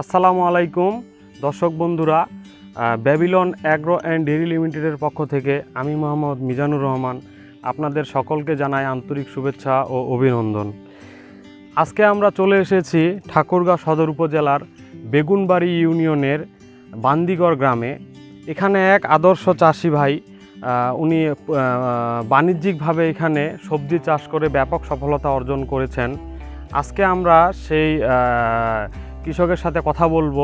আসসালামু আলাইকুম। দর্শক বন্ধুরা ব্যাবিলন অ্যাগ্রো অ্যান্ড ডেরি লিমিটেডের পক্ষ থেকে আমি মোহাম্মদ মিজানুর রহমান আপনাদের সকলকে জানাই আন্তরিক শুভেচ্ছা ও অভিনন্দন। আজকে আমরা চলে এসেছি ঠাকুরগাঁও সদর উপজেলার বেগুনবাড়ি ইউনিয়নের বান্দিগড় গ্রামে। এখানে এক আদর্শ চাষি ভাই উনি বাণিজ্যিকভাবে এখানে সবজি চাষ করে ব্যাপক সফলতা অর্জন করেছেন। আজকে আমরা সেই কৃষকের সাথে কথা বলব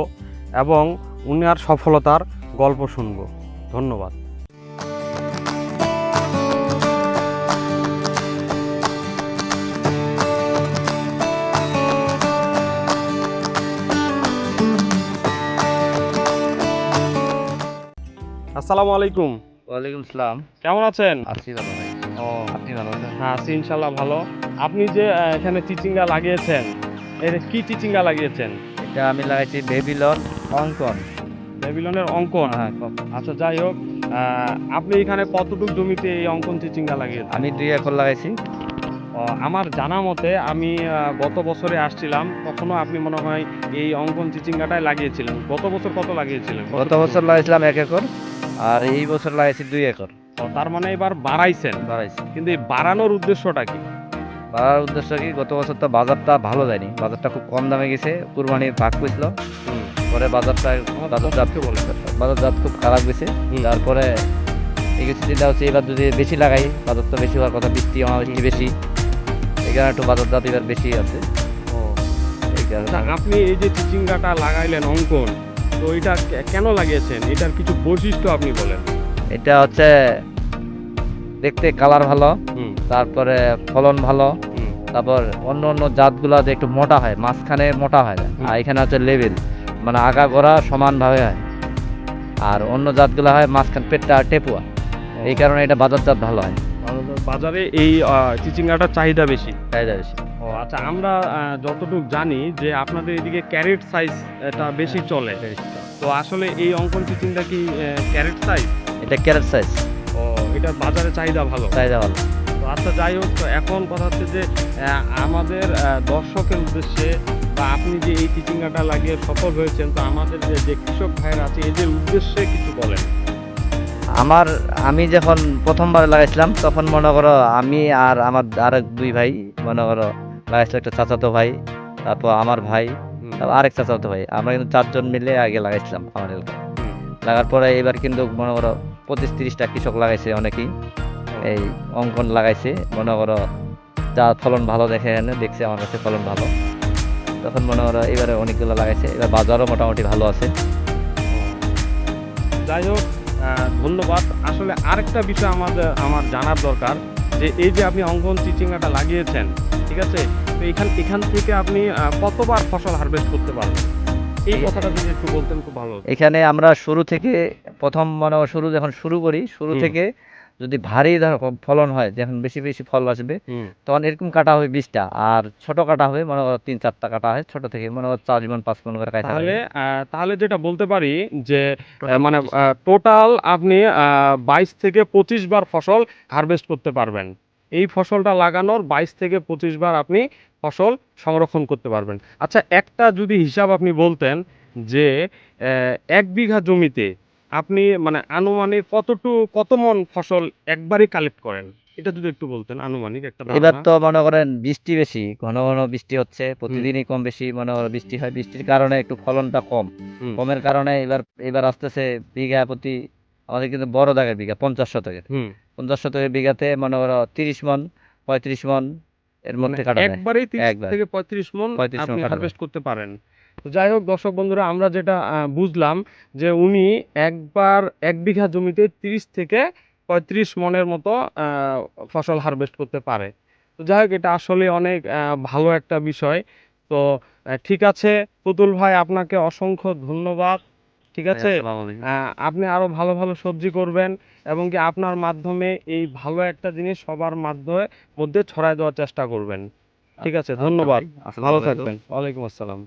এবং উনার সফলতার গল্প শুনব। ধন্যবাদ। আসসালামু আলাইকুম। ওয়ালাইকুম সালাম। কেমন আছেন? আছি ভালো ভাই। ও আপনি ভালো আছেন? হ্যাঁ আছি ইনশাল্লাহ ভালো। আপনি যে এখানে চিচিঙ্গা লাগিয়েছেন এর কি চিচিঙ্গা লাগিয়েছেন? এটা আমি লাগাইছি বেবিলন অঙ্কন। ব্যাবিলনের অঙ্কন? হ্যাঁ আচ্ছা যাই হোক আপনি এখানে কতটুকু জমিতে এই অঙ্কন চিচিঙ্গা লাগিয়েছেন আমি দুই একর লাগাইছি। আমার জানা মতে আমি গত বছরে আসছিলাম তখনও আপনি মনে হয় এই অঙ্কন চিচিঙ্গাটাই লাগিয়েছিলেন। গত বছর কত লাগিয়েছিলেন? গত বছর লাগাইছিলাম এক একর আর এই বছর লাগাইছি দুই একর। তার মানে এবার বাড়াইছেন। বাড়াইছি। কিন্তু এই বাড়ানোর উদ্দেশ্যটা কি? বাড়ার উদ্দেশ্য কি গত বছর তো বাজারটা ভালো যায়নি। বাজারটা খুব কম দামে গেছে কুরবানির ভাগ পেয়েছিল পরে বাজারটা বাজারজাত বাজারজাত খুব খারাপ গেছে। তারপরে এই কিছু চিন্তা হচ্ছে এবার যদি বেশি লাগাই বাজার তো বেশি হওয়ার কথা বৃষ্টি অনাবৃষ্টি বেশি এই কারণে একটু বাজারজাত এবার বেশি আছে। আপনি এই যে চিচিঙ্গাটা লাগাইলেন অঙ্কন তো এটা কেন লাগিয়েছেন? এটার কিছু বৈশিষ্ট্য আপনি বলেন। এটা হচ্ছে দেখতে কালার ভালো তারপরে ফলন ভালো তারপর অন্য অন্য জাতগুলো যে একটু মোটা হয় মাঝখানে মোটা হয় না। আর এখানে হচ্ছে লেভেল মানে আগা গোড়া সমানভাবে হয়। আর অন্য জাতগুলো হয় মাঝখান পেটটা টেপুয়া। এই কারণে এটা বাজার জাত ভালো হয়। বাজারে এই চিচিঙ্গাটার চাহিদা বেশি। চাহিদা বেশি। ও আচ্ছা আমরা যতটুকু জানি যে আপনাদের এদিকে ক্যারেট সাইজ এটা বেশি চলে। তো আসলে এই অঙ্কন চিচিঙ্গা কি ক্যারেট সাইজ এটা ক্যারেট সাইজ এটা বাজারে চাহিদা ভালো। চাহিদা ভালো। তো আচ্ছা যাই হোক তো এখন কথা হচ্ছে যে আমাদের দর্শকের উদ্দেশ্যে বা আপনি যে এই চিচিঙ্গাটা লাগিয়ে সফল হয়েছেন তো আমাদের যে যে কৃষক ভাইয়েরা আছে এদের উদ্দেশ্যে কিছু বলেন। আমার আমি যখন প্রথমবার লাগাইছিলাম তখন মনে করো আমি আর আমার আরেক দুই ভাই মনে করো লাগাইছিল একটা চাচাতো ভাই তারপর আমার ভাই তারপর আরেক চাচাতো ভাই। আমরা কিন্তু চারজন মিলে আগে লাগাইছিলাম আমার এলাকায় লাগার পরে এবার কিন্তু মনে করো পঁচিশ তিরিশটা কৃষক লাগাইছে অনেকেই। এই অঙ্কন লাগাইছে মনে করো যা ফলন ভালো দেখে এনে দেখছে আমার কাছে ফলন ভালো। তখন মনে করো এবারে অনেকগুলো লাগাইছে এবার বাজারও মোটামুটি ভালো আছে। যাই হোক ধন্যবাদ। আসলে আরেকটা বিষয় আমাদের আমার জানার দরকার যে এই যে আপনি অঙ্কন চিচিঙ্গাটা লাগিয়েছেন ঠিক আছে? তো এখান এখান থেকে আপনি কতবার ফসল হারভেস্ট করতে পারবেন? এই কথাটা যদি একটু বলতেন খুব ভালো এখানে আমরা শুরু থেকে প্রথম মানে শুরু যখন শুরু করি শুরু থেকে যদি ভারী ফলন হয় যখন বেশি বেশি ফল আসবে তখন এরকম কাটা হবে বিশটা আর ছোট কাটা হবে মনে তিন চারটা কাটা হয় ছোট থেকে মনে চার মন পাঁচ মন করে কাটা তাহলে তাহলে যেটা বলতে পারি যে মানে টোটাল আপনি বাইশ থেকে পঁচিশ বার ফসল হারভেস্ট করতে পারবেন। এই ফসলটা লাগানোর বাইশ থেকে পঁচিশ বার আপনি ফসল সংরক্ষণ করতে পারবেন। আচ্ছা একটা যদি হিসাব আপনি বলতেন যে এক বিঘা জমিতে আপনি মানে আনুমানিক কতটু কত মন ফসল একবারই কালেক্ট করেন? এটা যদি একটু বলতেন আনুমানিক একটা এবার তো মনে করেন বৃষ্টি বেশি ঘন ঘন বৃষ্টি হচ্ছে প্রতিদিনই কম বেশি মনে করো বৃষ্টি হয় বৃষ্টির কারণে একটু ফলনটা কম। কমের কারণে এবার এবার আসতেছে বিঘা প্রতি আমাদের কিন্তু বড় দাগের বিঘা পঞ্চাশ শতকের। হুম। পঞ্চাশ শতকের বিঘাতে মনে করো তিরিশ মন পঁয়ত্রিশ মন এর মধ্যে কাটা যায় একবারেই তিরিশ একবার। থেকে পঁয়ত্রিশ মন আপনি হারভেস্ট করতে পারেন। যাই হোক দর্শক বন্ধুরা আমরা যেটা বুঝলাম যে উনি একবার এক বিঘা জমিতে তিরিশ থেকে পঁয়ত্রিশ মনের মতো আহ, ফসল হারভেস্ট করতে পারে। তো যাই হোক এটা আসলে অনেক ভালো একটা বিষয়। তো ঠিক আছে পুতুল ভাই আপনাকে অসংখ্য ধন্যবাদ। ঠিক আছে? আপনি আরও ভালো ভালো সবজি করবেন এবং কি আপনার মাধ্যমে এই ভালো একটা জিনিস সবার মাধ্যমে মধ্যে ছড়ায় দেওয়ার চেষ্টা করবেন। ঠিক আছে? ধন্যবাদ। ভালো থাকবেন। ওয়ালাইকুম আসসালাম।